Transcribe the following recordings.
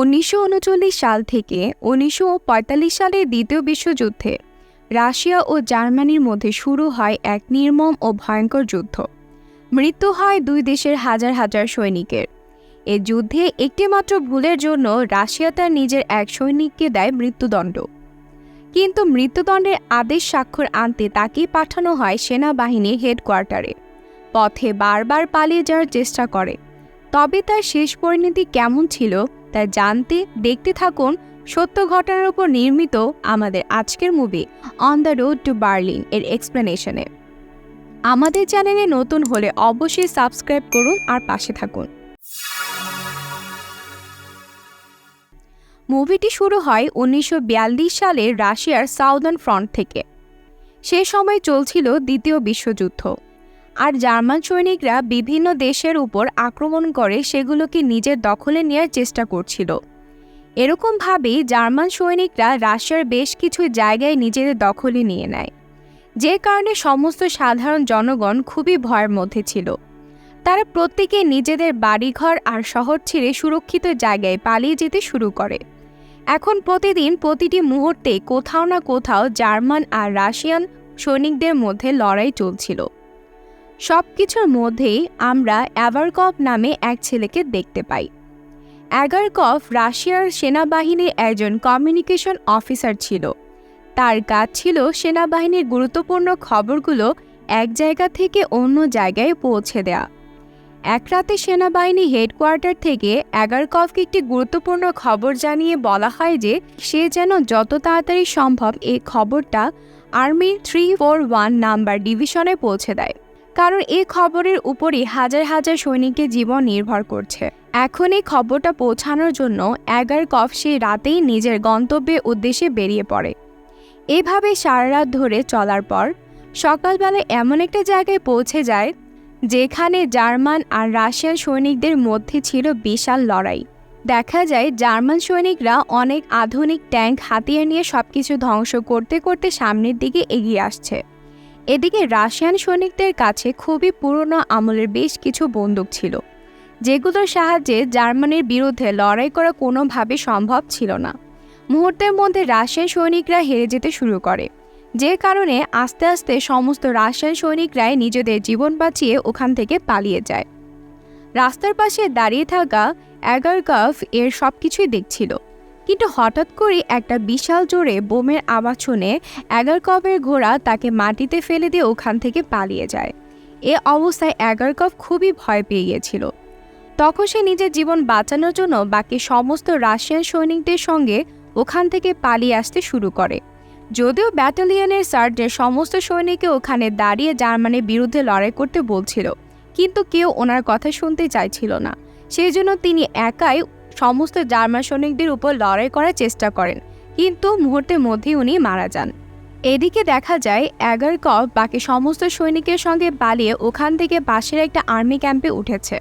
উনিশশো উনচল্লিশ সাল থেকে উনিশশো সালের দ্বিতীয় বিশ্বযুদ্ধে রাশিয়া ও জার্মানির মধ্যে শুরু হয় এক নির্মম ও ভয়ঙ্কর যুদ্ধ। মৃত্যু হয় দুই দেশের হাজার হাজার সৈনিকের। এ যুদ্ধে একটিমাত্র ভুলের জন্য রাশিয়া তার নিজের এক সৈনিককে দেয় মৃত্যুদণ্ড। কিন্তু মৃত্যুদণ্ডের আদেশ স্বাক্ষর আনতে তাকেই পাঠানো হয় সেনাবাহিনীর হেডকোয়ার্টারে। পথে বারবার পালিয়ে যাওয়ার চেষ্টা করে। তবে তার শেষ পরিণতি কেমন ছিল? তা জানতে, দেখতে থাকুন সত্য ঘটনার উপর নির্মিত আমাদের আজকের movie on the road to Berlin এর এক্সপ্লেনেশনে আমাদের চ্যানেলে নতুন হলে অবশ্যই সাবস্ক্রাইব করুন আর পাশে থাকুন। মুভিটি শুরু হয় উনিশশো সালের রাশিয়ার সাউদার্ন ফ্রন্ট থেকে। সে সময় চলছিল দ্বিতীয় বিশ্বযুদ্ধ। আর জার্মান সৈনিকরা বিভিন্ন দেশের উপর আক্রমণ করে সেগুলোকে নিজের দখলে নেওয়ার চেষ্টা করছিল। এরকমভাবেই জার্মান সৈনিকরা রাশিয়ার বেশ কিছু জায়গায় নিজেদের দখলে নিয়ে নেয়, যে কারণে সমস্ত সাধারণ জনগণ খুবই ভয়ের মধ্যে ছিল। তারা প্রত্যেকে নিজেদের বাড়িঘর আর শহর ছেড়ে সুরক্ষিত জায়গায় পালিয়ে যেতে শুরু করে। এখন প্রতিদিন প্রতিটি মুহূর্তে কোথাও না কোথাও জার্মান আর রাশিয়ান সৈনিকদের মধ্যে লড়াই চলছিল। সব কিছুর মধ্যেই আমরা অ্যাভারকপ নামে এক ছেলেকে দেখতে পাই। অ্যাগারকফ রাশিয়ার সেনাবাহিনীর একজন কমিউনিকেশন অফিসার ছিল। তার কাজ ছিল সেনাবাহিনীর গুরুত্বপূর্ণ খবরগুলো এক জায়গা থেকে অন্য জায়গায় পৌঁছে দেয়া। এক রাতে সেনাবাহিনী হেডকোয়ার্টার থেকে অ্যাগারকফকে একটি গুরুত্বপূর্ণ খবর জানিয়ে বলা হয় যে, সে যেন যত তাড়াতাড়ি সম্ভব এই খবরটা আর্মির থ্রি ফোর ওয়ান নাম্বার ডিভিশনে পৌঁছে দেয়। কারণ এই খবরের উপরই হাজার হাজার সৈনিকের জীবন নির্ভর করছে। এখন এই খবরটা পৌঁছানোর জন্য অ্যাগারকফ সেই রাতেই নিজের গন্তব্যে উদ্দেশ্যে বেরিয়ে পড়ে। এভাবে সারা রাত ধরে চলার পর সকালবেলা এমন একটা জায়গায় পৌঁছে যায় যেখানে জার্মান আর রাশিয়ান সৈনিকদের মধ্যে ছিল বিশাল লড়াই। দেখা যায় জার্মান সৈনিকরা অনেক আধুনিক ট্যাঙ্ক হাতিয়ে নিয়ে সবকিছু ধ্বংস করতে করতে সামনের দিকে এগিয়ে আসছে। এদিকে রাশিয়ান সৈনিকদের কাছে খুবই পুরনো আমলের বেশ কিছু বন্দুক ছিল, যেগুলোর সাহায্যে জার্মানির বিরুদ্ধে লড়াই করা কোনোভাবে সম্ভব ছিল না। মুহূর্তের মধ্যে রাশিয়ান সৈনিকরা হেরে যেতে শুরু করে, যে কারণে আস্তে আস্তে সমস্ত রাশিয়ান সৈনিকরাই নিজেদের জীবন বাঁচিয়ে ওখান থেকে পালিয়ে যায়। রাস্তার পাশে দাঁড়িয়ে থাকা অ্যাগারকাফ এর সব কিছুই দেখছিল। কিন্তু হঠাৎ করে একটা বিশাল জোরে বোমের আওয়াজ শুনে অ্যাগারকফের ঘোড়া তাকে মাটিতে ফেলে দিয়ে ওখান থেকে পালিয়ে যায়। এ অবস্থায় অ্যাগারকফ খুবই ভয় পেয়ে গিয়েছিল। তখন সে নিজের জীবন বাঁচানোর জন্য বাকি সমস্ত রাশিয়ান সৈনিকদের সঙ্গে ওখান থেকে পালিয়ে আসতে শুরু করে। যদিও ব্যাটালিয়নের সার্জের সমস্ত সৈনিককে ওখানে দাঁড়িয়ে জার্মানির বিরুদ্ধে লড়াই করতে বলছিল, কিন্তু কেউ ওনার কথা শুনতে চাইছিল না। সেই জন্য তিনি একাই সমস্ত জার্মান সৈনিকদের উপর লড়াই করার চেষ্টা করেন, কিন্তু মুহূর্তের মধ্যেই উনি মারা যান। এদিকে দেখা যায় অ্যাগারকফ বাকি সমস্ত সৈনিকের সঙ্গে পালিয়ে ওখান থেকে পাশের একটা আর্মি ক্যাম্পে উঠেছে।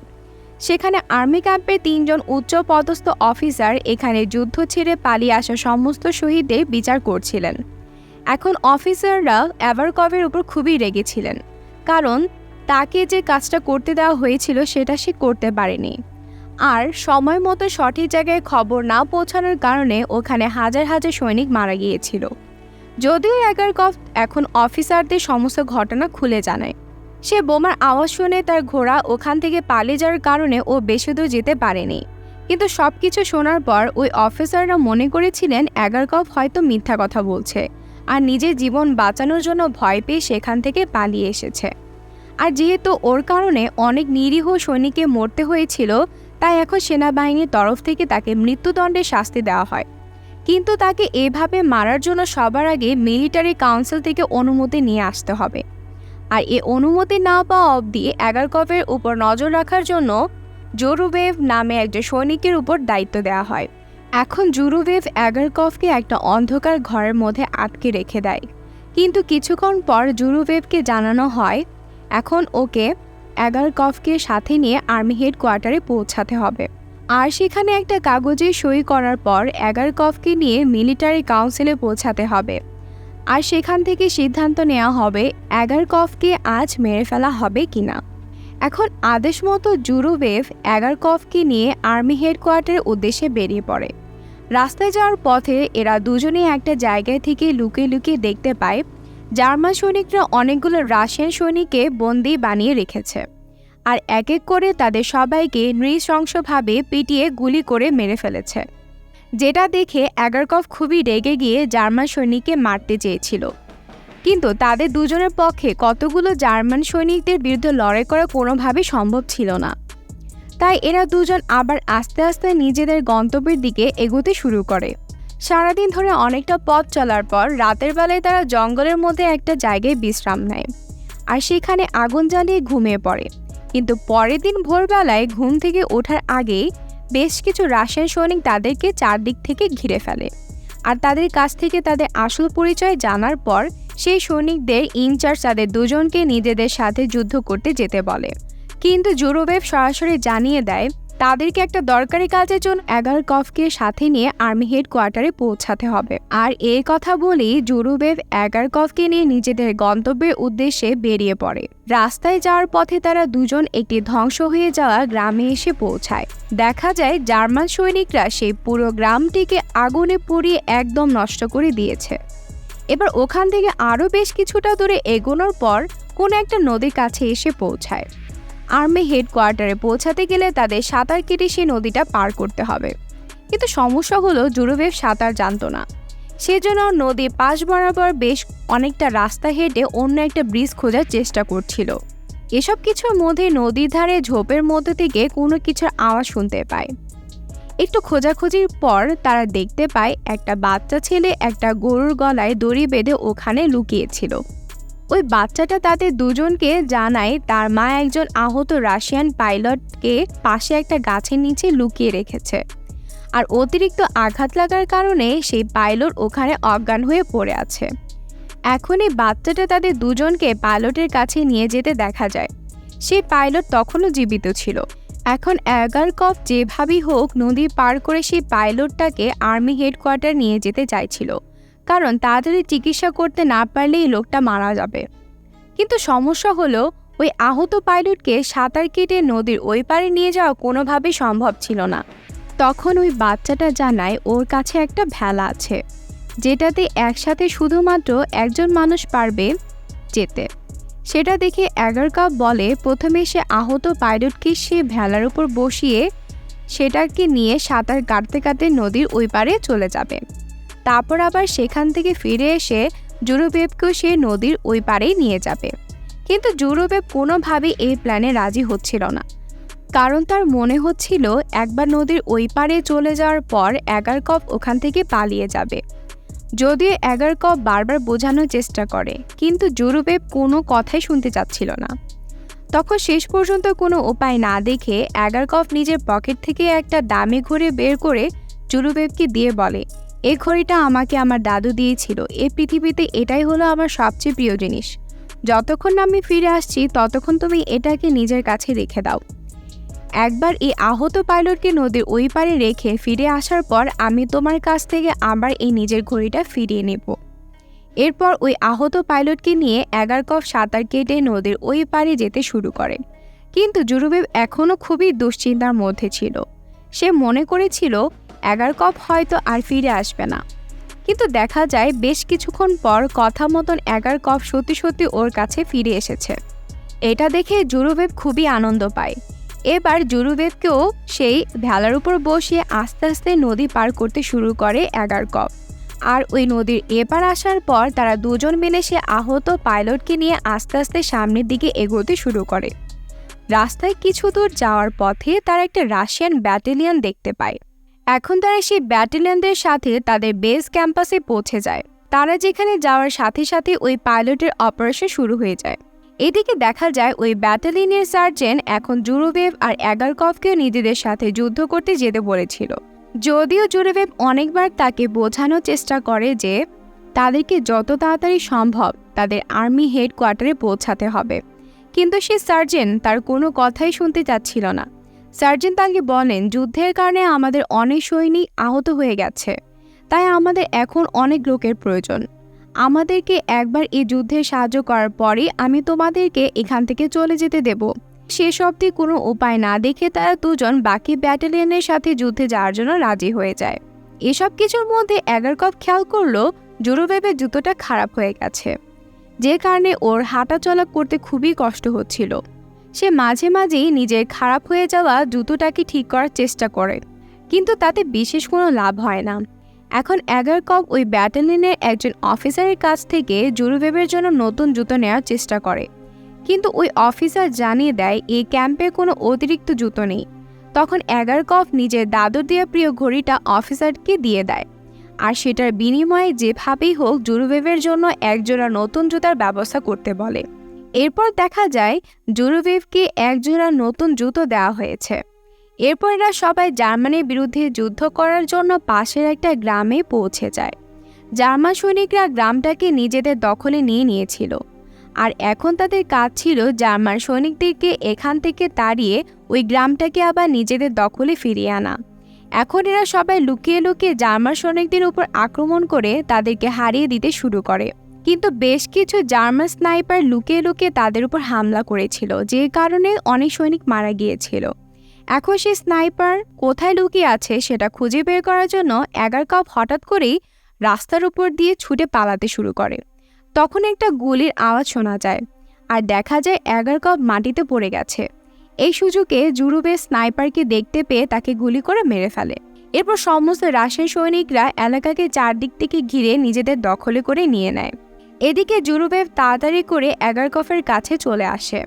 সেখানে আর্মি ক্যাম্পে তিনজন উচ্চ পদস্থ অফিসার এখানে যুদ্ধ ছেড়ে পালিয়ে আসা সমস্ত শহীদদের বিচার করছিলেন। এখন অফিসাররা অ্যাভারকভের উপর খুবই রেগেছিলেন কারণ তাকে যে কাজটা করতে দেওয়া হয়েছিল সেটা সে করতে পারেনি। আর সময় মতো সঠিক জায়গায় খবর না পৌঁছানোর কারণে ওখানে হাজার হাজার সৈনিক মারা গিয়েছিল। যদিও অ্যাগারকফ এখন অফিসারদের সমস্ত ঘটনা খুলে জানায়। সে বোমার আওয়াজ শুনে তার ঘোড়া ওখান থেকে পালিয়ে যাওয়ার কারণে ও বেশি দূর যেতে পারেনি। কিন্তু সব কিছু শোনার পর ওই অফিসাররা মনে করেছিলেন অ্যাগারকফ হয়তো মিথ্যা কথা বলছে আর নিজের জীবন বাঁচানোর জন্য ভয় পেয়ে সেখান থেকে পালিয়ে এসেছে। আর যেহেতু ওর কারণে অনেক নিরীহ সৈনিককে মরতে হয়েছিল তাই এখন সেনাবাহিনীর তরফ থেকে তাকে মৃত্যুদণ্ডের শাস্তি দেওয়া হয়। কিন্তু তাকে এভাবে মারার জন্য সবার আগে মিলিটারি কাউন্সিল থেকে অনুমতি নিয়ে আসতে হবে। আর এ অনুমতি না পাওয়া অবধি অ্যাগারকফের উপর নজর রাখার জন্য জোরুবেভ নামে একজন সৈনিকের উপর দায়িত্ব দেওয়া হয়। এখন জুরুবেভ অ্যাগারকফকে একটা অন্ধকার ঘরের মধ্যে আটকে রেখে দেয়। কিন্তু কিছুক্ষণ পর জুরুবেভকে জানানো হয়, এখন ওকে অ্যাগারকফকে সাথে নিয়ে আর্মি হেডকোয়ার্টারে পৌঁছাতে হবে। আর সেখানে একটা কাগজে সই করার পর অ্যাগারকফকে নিয়ে মিলিটারি কাউন্সিলে পৌঁছাতে হবে। আর সেখান থেকে সিদ্ধান্ত নেওয়া হবে অ্যাগারকফকে আজ মেরে ফেলা হবে কিনা। এখন আদেশ মতো জুরুবেভ এগারকফকে নিয়ে আর্মি হেডকোয়ার্টারের উদ্দেশ্যে বেরিয়ে পড়ে। রাস্তায় যাওয়ার পথে এরা দুজনেই একটা জায়গায় থেকে লুকিয়ে লুকিয়ে দেখতে পায় জার্মান সৈনিকরা অনেকগুলো রাশিয়ান সৈনিককে বন্দি বানিয়ে রেখেছে। আর এক এক করে তাদের সবাইকে নৃশংসভাবে পিটিয়ে গুলি করে মেরে ফেলেছে। যেটা দেখে এগারকফ খুবই রেগে গিয়ে জার্মান সৈনিককে মারতে চেয়েছিল। কিন্তু তাদের দুজনের পক্ষে কতগুলো জার্মান সৈনিকদের বিরুদ্ধে লড়াই করা কোনোভাবেই সম্ভব ছিল না। তাই এরা দুজন আবার আস্তে আস্তে নিজেদের গন্তব্যের দিকে এগোতে শুরু করে। সারাদিন ধরে অনেকটা পথ চলার পর রাতের বেলায় তারা জঙ্গলের মধ্যে একটা জায়গায় বিশ্রাম নেয়। আর সেখানে আগুন জ্বালিয়ে ঘুমিয়ে পড়ে। কিন্তু পরের দিন ভোরবেলায় ঘুম থেকে ওঠার আগেই বেশ কিছু রাশিয়ান সৈনিক তাদেরকে চারদিক থেকে ঘিরে ফেলে। আর তাদের কাছ থেকে তাদের আসল পরিচয় জানার পর সেই সৈনিকদের ইনচার্জ তাদের দুজনকে নিজেদের সাথে যুদ্ধ করতে যেতে বলে। কিন্তু জুরোবেভ সরাসরি জানিয়ে দেয়, তাদেরকে একটা দরকারি কাজের জন্য এগার কফকে সাথে নিয়ে আর্মি হেডকোয়ার্টারে পৌঁছাতে হবে। আর এ কথা বলেই জুরুবেভ কফকে নিয়ে নিজেদের গন্তব্যের উদ্দেশ্যে বেরিয়ে পড়ে। রাস্তায় যাওয়ার পথে তারা দুজন একটি ধ্বংস হয়ে যাওয়া গ্রামে এসে পৌঁছায়। দেখা যায়, জার্মান সৈনিকরা সেই পুরো গ্রামটিকে আগুনে পুড়িয়ে একদম নষ্ট করে দিয়েছে। এবার ওখান থেকে আরও বেশ কিছুটা দূরে এগোনোর পর কোনো একটা নদীর কাছে এসে পৌঁছায়। আর্মি হেডকোয়ার্টারে পৌঁছাতে গেলে তাদের সাঁতার কেটে সেই নদীটা পার করতে হবে। কিন্তু সমস্যা হলো জুরুবেভ সাঁতার জানতো না। সেজন্য নদীর পাশ বরাবর বেশ অনেকটা রাস্তা হেঁটে অন্য একটা ব্রিজ খোঁজার চেষ্টা করছিল। এসব কিছুর মধ্যে নদীর ধারে ঝোপের মধ্যে থেকে কোনো কিছুর আওয়াজ শুনতে পায়। একটু খোঁজাখুঁজির পর তারা দেখতে পায় একটা বাচ্চা ছেলে একটা গরুর গলায় দড়ি বেঁধে ওখানে লুকিয়েছিল। ওই বাচ্চাটা তাদের দুজনকে জানায় তার মা একজন আহত রাশিয়ান পাইলটকে পাশে একটা গাছের নিচে লুকিয়ে রেখেছে। আর অতিরিক্ত আঘাত লাগার কারণে সেই পাইলট ওখানে অজ্ঞান হয়ে পড়ে আছে। এখন এই বাচ্চাটা তাদের দুজনকে পাইলটের কাছে নিয়ে যেতে দেখা যায়। সেই পাইলট তখনও জীবিত ছিল। এখন এগারকপ যেভাবেই হোক নদী পার করে সেই পাইলটটাকে আর্মি হেডকোয়ার্টার নিয়ে যেতে চাইছিল। কারণ তাড়াতাড়ি চিকিৎসা করতে না পারলেই লোকটা মারা যাবে। কিন্তু সমস্যা হলো, ওই আহত পাইলটকে সাঁতার কেটে নদীর ওই পারে নিয়ে যাওয়া কোনোভাবেই সম্ভব ছিল না। তখন ওই বাচ্চাটা জানায় ওর কাছে একটা ভেলা আছে, যেটাতে একসাথে শুধুমাত্র একজন মানুষ পারবে যেতে। সেটা দেখে এগারকাপ বলে প্রথমে সে আহত পাইলটকে সে ভেলার উপর বসিয়ে সেটাকে নিয়ে সাঁতার কাটতে কাটতে নদীর ওই পারে চলে যাবে। তারপর আবার সেখান থেকে ফিরে এসে জুরোবেবকেও সে নদীর ওই পারেই নিয়ে যাবে। কিন্তু জুরোবেব কোনোভাবেই এই প্ল্যানে রাজি হচ্ছিল না। কারণ তার মনে হচ্ছিল একবার নদীর ওই পারে চলে যাওয়ার পর এগারকপ ওখান থেকে পালিয়ে যাবে। যদিও এগারকপ বারবার বোঝানোর চেষ্টা করে, কিন্তু জুরুবেব কোনো কথাই শুনতে চাচ্ছিল না। তখন শেষ পর্যন্ত কোনো উপায় না দেখে এগারকপ নিজের পকেট থেকে একটা দামি ঘুরে বের করে জুরুবেবকে দিয়ে বলে এই ঘড়িটা আমাকে আমার দাদু দিয়েছিল। এই পৃথিবীতে এটাই হলো আমার সবচেয়ে প্রিয় জিনিস। যতক্ষণ আমি ফিরে আসছি, ততক্ষণ তুমি এটাকে নিজের কাছে রেখে দাও। একবার এই আহত পাইলটকে নদীর ওই পারে রেখে ফিরে আসার পর আমি তোমার কাছ থেকে আবার এই নিজের ঘড়িটা ফিরিয়ে নেব। এরপর ওই আহত পাইলটকে নিয়ে এগারকফ সাঁতার কেটে নদীর ওই পারে যেতে শুরু করে। কিন্তু জুরুবেব এখনও খুবই দুশ্চিন্তার মধ্যে ছিল। সে মনে করেছিল এগারকপ হয়তো আর ফিরে আসবে না। কিন্তু দেখা যায় বেশ কিছুক্ষণ পর কথা মতন এগারকপ সত্যি সত্যি ওর কাছে ফিরে এসেছে। এটা দেখে জুরুভেব খুবই আনন্দ পায়। এবার জুরুবেবকেও সেই ভেলার উপর বসিয়ে আস্তে আস্তে নদী পার করতে শুরু করে এগারকপ আর ওই নদীর এপার আসার পর তারা দুজন মিলে সে আহত পাইলটকে নিয়ে আস্তে আস্তে সামনের দিকে এগোতে শুরু করে। রাস্তায় কিছু দূর যাওয়ার পথে তারা একটা রাশিয়ান ব্যাটালিয়ন দেখতে পায়। এখন তারা সেই ব্যাটালিয়নদের সাথে তাদের বেস ক্যাম্পাসে পৌঁছে যায়। তারা যেখানে যাওয়ার সাথে সাথে ওই পাইলটের অপারেশন শুরু হয়ে যায়। এদিকে দেখা যায় ওই ব্যাটালিয়নের সার্জেন্ট এখন জুরোভেভ আর এগারকফকেও নিজেদের সাথে যুদ্ধ করতে যেতে বলেছিল। যদিও জুরোভেভ অনেকবার তাকে বোঝানোর চেষ্টা করে যে তাদেরকে যত তাড়াতাড়ি সম্ভব তাদের আর্মি হেডকোয়ার্টারে পৌঁছাতে হবে। কিন্তু সে সার্জেন্ট তার কোনো কথাই শুনতে চাচ্ছিল না। সার্জেন্ট তাকে বলেন, যুদ্ধের কারণে আমাদের অনেক সৈনিক আহত হয়ে গেছে, তাই আমাদের এখন অনেক লোকের প্রয়োজন। আমাদেরকে একবার এই যুদ্ধে সাহায্য করার পরই আমি তোমাদেরকে এখান থেকে চলে যেতে দেব। শেষ অবধি কোনো উপায় না দেখে তারা দুজন বাকি ব্যাটালিয়নের সাথে যুদ্ধে যাওয়ার জন্য রাজি হয়ে যায়। এসব কিছুর মধ্যে এগারকপ খেয়াল করল, জুরুবেবের জুতোটা খারাপ হয়ে গেছে, যে কারণে ওর হাঁটা চলা করতে খুবই কষ্ট হচ্ছিল। সে মাঝে মাঝেই নিজের খারাপ হয়ে যাওয়া জুতোটাকে ঠিক করার চেষ্টা করে। কিন্তু তাতে বিশেষ কোনো লাভ হয় না। এখন এগারকপ ওই ব্যাটালিয়নের একজন অফিসারের কাছ থেকে জুরুবেবের জন্য নতুন জুতো নেওয়ার চেষ্টা করে। কিন্তু ওই অফিসার জানিয়ে দেয় এই ক্যাম্পে কোনো অতিরিক্ত জুতো নেই। তখন এগারকফ নিজের দাদুর দেওয়া প্রিয় ঘড়িটা অফিসারকে দিয়ে দেয়। আর সেটার বিনিময়ে যেভাবেই হোক জুরুবেবের জন্য একজোড়া নতুন জুতার ব্যবস্থা করতে বলে। এরপর দেখা যায় জুরুবেবকে একজোড়া নতুন জুতো দেওয়া হয়েছে। এরপর এরা সবাই জার্মানির বিরুদ্ধে যুদ্ধ করার জন্য পাশের একটা গ্রামে পৌঁছে যায়। জার্মান সৈনিকরা গ্রামটাকে নিজেদের দখলে নিয়ে নিয়েছিল। আর এখন তাদের কাজ ছিল জার্মান সৈনিকদেরকে এখান থেকে তাড়িয়ে ওই গ্রামটাকে আবার নিজেদের দখলে ফিরিয়ে আনা। এখন এরা সবাই লুকিয়ে লুকিয়ে জার্মান সৈনিকদের উপর আক্রমণ করে তাদেরকে হারিয়ে দিতে শুরু করে। কিন্তু বেশ কিছু জার্মান স্নাইপার লুকিয়ে লুকিয়ে তাদের উপর হামলা করেছিল, যে কারণে অনেক সৈনিক মারা গিয়েছিল। এখন সেই স্নাইপার কোথায় লুকিয়ে আছে সেটা খুঁজে বের করার জন্য এগার কাপ হঠাৎ করেই রাস্তার উপর দিয়ে ছুটে পালাতে শুরু করে। তখন একটা গুলির আওয়াজ শোনা যায় আর দেখা যায় এগার কাপ মাটিতে পড়ে গেছে। এই সুযোগে জুরুবে স্নাইপারকে দেখতে পেয়ে তাকে গুলি করে মেরে ফেলে। এরপর সমস্ত রাশিয়ান সৈনিকরা এলাকাকে চারদিক থেকে ঘিরে নিজেদের দখলে করে নিয়ে নেয়। এদিকে জুরুবেভ তাড়াতাড়ি করে এগারকফের কাছে চলে আসে।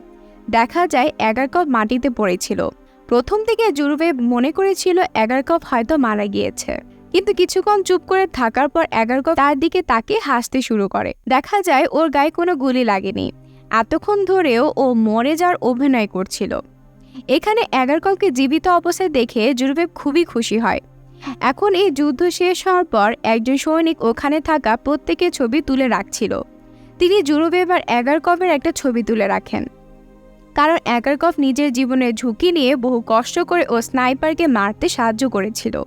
দেখা যায় এগারকফ মাটিতে পড়েছিল। প্রথম থেকে জুরুবেভ মনে করেছিল এগারকফ হয়তো মারা গিয়েছে। কিন্তু কিছুক্ষণ চুপ করে থাকার পর এগারকফ তার দিকে তাকে হাসতে শুরু করে। দেখা যায় ওর গায়ে কোনো গুলি লাগেনি। এতক্ষণ ধরেও ও মরে যাওয়ার অভিনয় করছিল। এখানে এগারকলকে জীবিত অবস্থায় দেখে জুরুবেব খুবই খুশি হয়। এখন এই যুদ্ধ শেষ হওয়ার পর একজন সৈনিক ওখানে থাকা প্রত্যেকের ছবি তুলে রাখছিল। তিনি জুরুবেব আর এগারকফের একটা ছবি তুলে রাখেন। কারণ এগারকফ নিজের জীবনের ঝুঁকি নিয়ে বহু কষ্ট করে ও স্নাইপারকে মারতে সাহায্য করেছিল।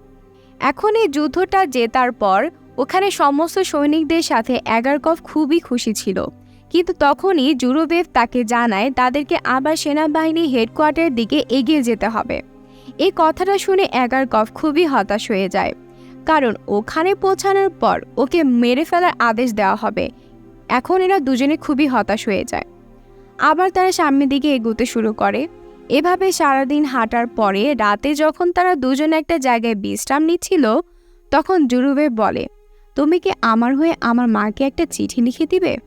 এখন এই যুদ্ধটা জেতার পর ওখানে সমস্ত সৈনিকদের সাথে এগারকফ খুবই খুশি ছিল। কিন্তু তখনই জুরোবেভ তাকে জানায়, তাদেরকে আবার সেনাবাহিনী হেডকোয়ার্টারের দিকে এগিয়ে যেতে হবে। এই কথাটা শুনে এগারকফ খুবই হতাশ হয়ে যায়। কারণ ওখানে পৌঁছানোর পর ওকে মেরে ফেলার আদেশ দেওয়া হবে। এখন এরা দুজনে খুবই হতাশ হয়ে যায়। আবার তারা সামনের দিকে এগোতে শুরু করে। এভাবে সারাদিন হাঁটার পরে রাতে যখন তারা দুজনে একটা জায়গায় বিশ্রাম নিচ্ছিল, তখন জুরুবে বলে, তুমি কি আমার হয়ে আমার মাকে একটা চিঠি লিখে দিবে?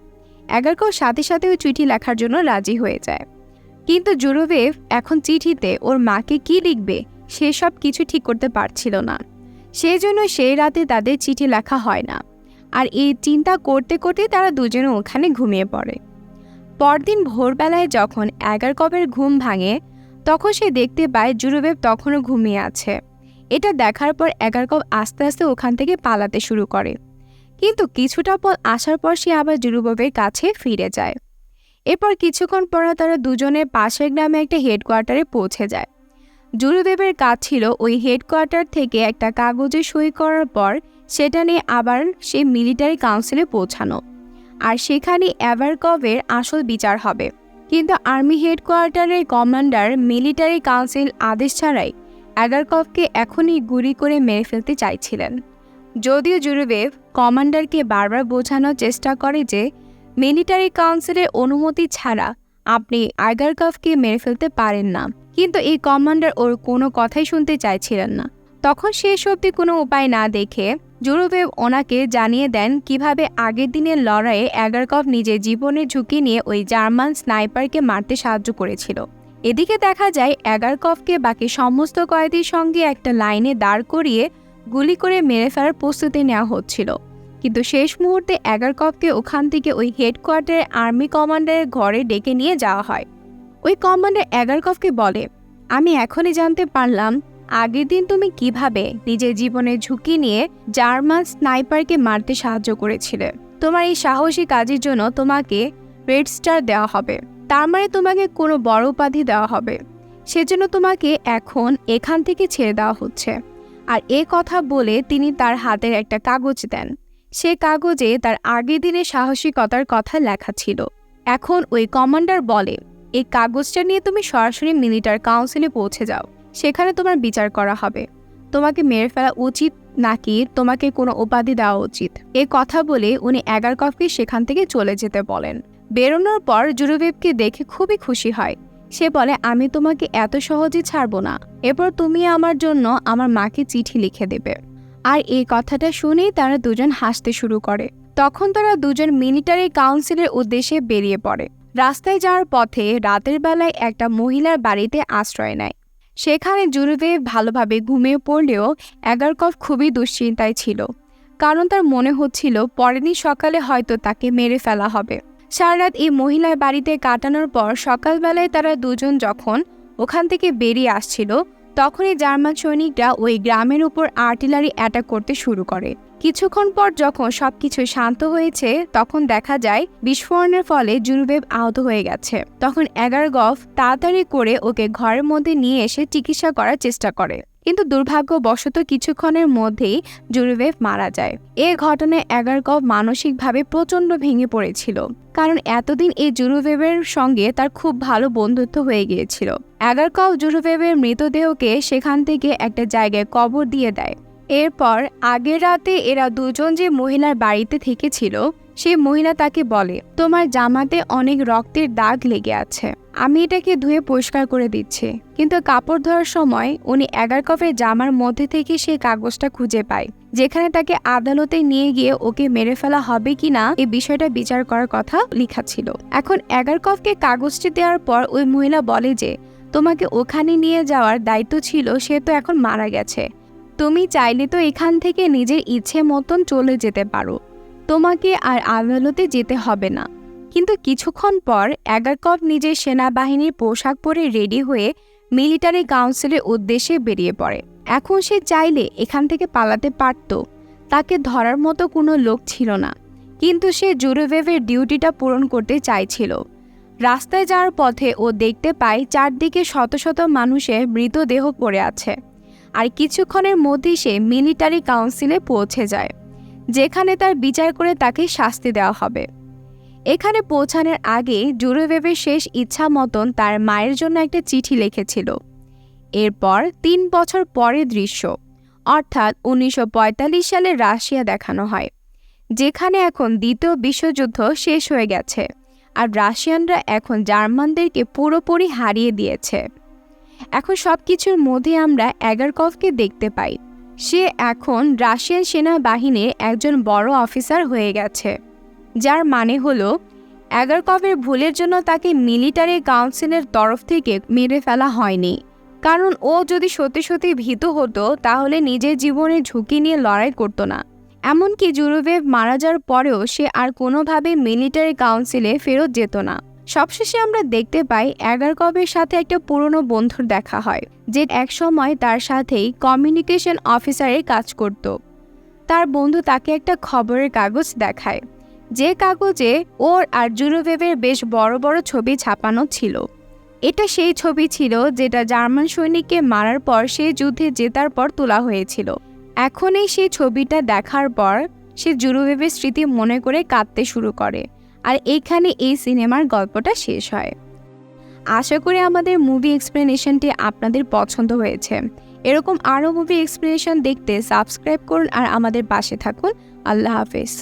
এগারকও সাথে সাথে ওই চিঠি লেখার জন্য রাজি হয়ে যায়। কিন্তু জুরোভেভ এখন চিঠিতে ওর মাকে কি লিখবে, সেসব কিছু ঠিক করতে পারছিল না। সেই জন্য সেই রাতে তাদের চিঠি লেখা হয় না। আর এই চিন্তা করতে করতে তারা দুজনে ওখানে ঘুমিয়ে পড়ে। পরদিন ভোরবেলায় যখন এগার কপের ঘুম ভাঙে, তখন সে দেখতে পায় জুরুবেব তখনও ঘুমিয়ে আছে। এটা দেখার পর এগার কপ আস্তে আস্তে ওখান থেকে পালাতে শুরু করে। কিন্তু কিছুটা পথ আসার পর সে আবার জুরুবেবের কাছে ফিরে যায়। এরপর কিছুক্ষণ পর তারা দুজনে পাশের গ্রামে একটা হেডকোয়ার্টারে পৌঁছে যায়। জুরুদেবের কাজ ছিল ওই হেডকোয়ার্টার থেকে একটা কাগজে সই করার পর সেটা নিয়ে আবার সে মিলিটারি কাউন্সিলে পৌঁছানো। আর সেখানে অ্যাভারকভের আসল বিচার হবে। কিন্তু আর্মি হেডকোয়ার্টারের কমান্ডার মিলিটারি কাউন্সিল আদেশ ছাড়াই অ্যাগারকভকে এখনই গুলি করে মেরে ফেলতে চাইছিলেন। যদিও জুরুবেভ কমান্ডারকে বারবার বোঝানোর চেষ্টা করে যে মিলিটারি কাউন্সিলের অনুমতি ছাড়া আপনি আগারকভকে মেরে ফেলতে পারেন না। কিন্তু এই কমান্ডার ওর কোনো কথাই শুনতে চাইছিলেন না। তখন শেষ অবধি কোনো উপায় না দেখে জুরুবেভ ওনাকে জানিয়ে দেন কীভাবে আগের দিনের লড়াইয়ে এগারকভ নিজের জীবনের ঝুঁকি নিয়ে ওই জার্মান স্নাইপারকে মারতে সাহায্য করেছিল। এদিকে দেখা যায় এগারকভকে বাকি সমস্ত কয়েদির সঙ্গে একটা লাইনে দাঁড় করিয়ে গুলি করে মেরে ফেলার প্রস্তুতি নেওয়া হচ্ছিল। কিন্তু শেষ মুহূর্তে এগারকভকে ওখান থেকে ওই হেডকোয়ার্টারে আর্মি কমান্ডারের ঘরে ডেকে নিয়ে যাওয়া হয়। ওই কমান্ডার এগারকভকে বলে, আমি এখনই জানতে পারলাম, আগের দিন তুমি কীভাবে নিজের জীবনের ঝুঁকি নিয়ে জার্মান স্নাইপারকে মারতে সাহায্য করেছিলে। তোমার এই সাহসী কাজের জন্য তোমাকে রেড স্টার দেওয়া হবে। তার মানে তোমাকে কোনো বড় উপাধি দেওয়া হবে। সেজন্য তোমাকে এখন এখান থেকে ছেড়ে দেওয়া হচ্ছে। আর এ কথা বলে তিনি তার হাতের একটা কাগজ দেন। সে কাগজে তার আগের দিনের সাহসিকতার কথা লেখা ছিল। এখন ওই কমান্ডার বলে, এই কাগজটা নিয়ে তুমি সরাসরি মিলিটার কাউন্সিলে পৌঁছে যাও। সেখানে তোমার বিচার করা হবে। তোমাকে মেরে ফেলা উচিত নাকি তোমাকে কোনো উপাধি দেওয়া উচিত? এ কথা বলে উনি এগারকফকে সেখান থেকে চলে যেতে বলেন। বেরোনোর পর জুরুবেবকে দেখে খুবই খুশি হয়। সে বলে, আমি তোমাকে এত সহজে ছাড়বো না। এরপর তুমি আমার জন্য আমার মাকে চিঠি লিখে দেবে। আর এই কথাটা শুনেই তারা দুজন হাসতে শুরু করে। তখন তারা দুজন মিলিটারি কাউন্সিলের উদ্দেশ্যে বেরিয়ে পড়ে। রাস্তায় যাওয়ার পথে রাতের বেলায় একটা মহিলার বাড়িতে আশ্রয় নেয়। সেখানে জুরুদেব ভালোভাবে ঘুমিয়ে পড়লেও এগারকফ খুবই দুশ্চিন্তায় ছিল। কারণ তার মনে হচ্ছিল পরের দিন সকালে হয়তো তাকে মেরে ফেলা হবে। সারারাত এই মহিলার বাড়িতে কাটানোর পর সকালবেলায় তারা দুজন যখন ওখান থেকে বেরিয়ে আসছিল তখনই জার্মান সৈনিকরা ওই গ্রামের উপর আর্টিলারি অ্যাটাক করতে শুরু করে। কিছুক্ষণ পর যখন সবকিছু শান্ত হয়েছে, তখন দেখা যায় বিস্ফোরণের ফলে জুরুবেব আহত হয়ে গেছে। তখন এগারগফ তাড়াতাড়ি করে ওকে ঘরের মধ্যে নিয়ে এসে চিকিৎসা করার চেষ্টা করে। কিন্তু দুর্ভাগ্যবশত কিছুক্ষণের মধ্যেই জুরুবেভ মারা যায়। এ ঘটনায় এগারগভ মানসিকভাবে প্রচণ্ড ভেঙে পড়েছিল, কারণ এতদিন এই জুরুভেবের সঙ্গে তার খুব ভালো বন্ধুত্ব হয়ে গিয়েছিল। এগারকভ জুরুভেবের মৃতদেহকে সেখান থেকে একটা জায়গায় কবর দিয়ে দেয়। এরপর আগের রাতে এরা দুজন যে মহিলার বাড়িতে থেকেছিল সেই মহিলা তাকে বলে, তোমার জামাতে অনেক রক্তের দাগ লেগে আছে। আমি এটাকে ধুয়ে পরিষ্কার করে দিচ্ছি। কিন্তু কাপড় ধোয়ার সময় উনি এগারকফের জামার মধ্যে থেকে সেই কাগজটা খুঁজে পায়, যেখানে তাকে আদালতে নিয়ে গিয়ে ওকে মেরে ফেলা হবে কিনা এই বিষয়টা বিচার করার কথা লেখা ছিল। এখন এগারকফকে কাগজটি দেওয়ার পর ওই মহিলা বলে যে, তোমাকে ওখানে নিয়ে যাওয়ার দায়িত্ব ছিল, সে তো এখন মারা গেছে। তুমি চাইলে তো এখান থেকে নিজের ইচ্ছে মতন চলে যেতে পারো। তোমাকে আর আদালতে যেতে হবে না। কিন্তু কিছুক্ষণ পর এগারকপ নিজের সেনাবাহিনীর পোশাক পরে রেডি হয়ে মিলিটারি কাউন্সিলের উদ্দেশ্যে বেরিয়ে পড়ে। এখন সে চাইলে এখান থেকে পালাতে পারত। তাকে ধরার মতো কোনো লোক ছিল না। কিন্তু সে জুরুভেভের ডিউটিটা পূরণ করতে চাইছিল। রাস্তায় যাওয়ার পথে ও দেখতে পায় চারদিকে শত শত মানুষের মৃতদেহ পড়ে আছে। আর কিছুক্ষণের মধ্যেই সে মিলিটারি কাউন্সিলে পৌঁছে যায়। যেখানে তার বিচার করে তাকে শাস্তি দেওয়া হবে। এখানে পৌঁছানোর আগে জুরুভেবের শেষ ইচ্ছা মতন তার মায়ের জন্য একটা চিঠি লিখেছিল। এরপর তিন বছর পরের দৃশ্য, অর্থাৎ উনিশশো পঁয়তাল্লিশ সালে রাশিয়া দেখানো হয়, যেখানে এখন দ্বিতীয় বিশ্বযুদ্ধ শেষ হয়ে গেছে আর রাশিয়ানরা এখন জার্মানদেরকে পুরোপুরি হারিয়ে দিয়েছে। এখন সব কিছুর মধ্যে আমরা এগারকফকে দেখতে পাই। সে এখন রাশিয়ান সেনাবাহিনীর একজন বড় অফিসার হয়ে গেছে, যার মানে হলো অ্যাগারকভের ভুলের জন্য তাকে মিলিটারি কাউন্সিলের তরফ থেকে মেরে ফেলা হয়নি। কারণ ও যদি সত্যি সত্যি ভীত হতো, তাহলে নিজের জীবনে ঝুঁকি নিয়ে লড়াই করতো না। এমনকি জুরুভেভ মারা যাওয়ার পরেও সে আর কোনোভাবে মিলিটারি কাউন্সিলে ফেরত যেত না। সবশেষে আমরা দেখতে পাই এগারকবের সাথে একটা পুরনো বন্ধুর দেখা হয়, যে একসময় তার সাথেই কমিউনিকেশন অফিসারের কাজ করত। তার বন্ধু তাকে একটা খবরের কাগজ দেখায়, যে কাগজে ওর আর জুরোভেভের বেশ বড় বড় ছবি ছাপানো ছিল। এটা সেই ছবি ছিল যেটা জার্মান সৈনিককে মারার পর সে যুদ্ধে জেতার পর তোলা হয়েছিল। এখন এই সেই ছবিটা দেখার পর সে জুরুভেভের স্মৃতি মনে করে কাঁদতে শুরু করে। আর এইখানে এই সিনেমার গল্পটা শেষ হয়। আশা করি আমাদের মুভি এক্সপ্লেনেশনটি আপনাদের পছন্দ হয়েছে। এরকম আরও মুভি এক্সপ্লেনেশন দেখতে সাবস্ক্রাইব করুন আর আমাদের পাশে থাকুন। আল্লাহ হাফেজ।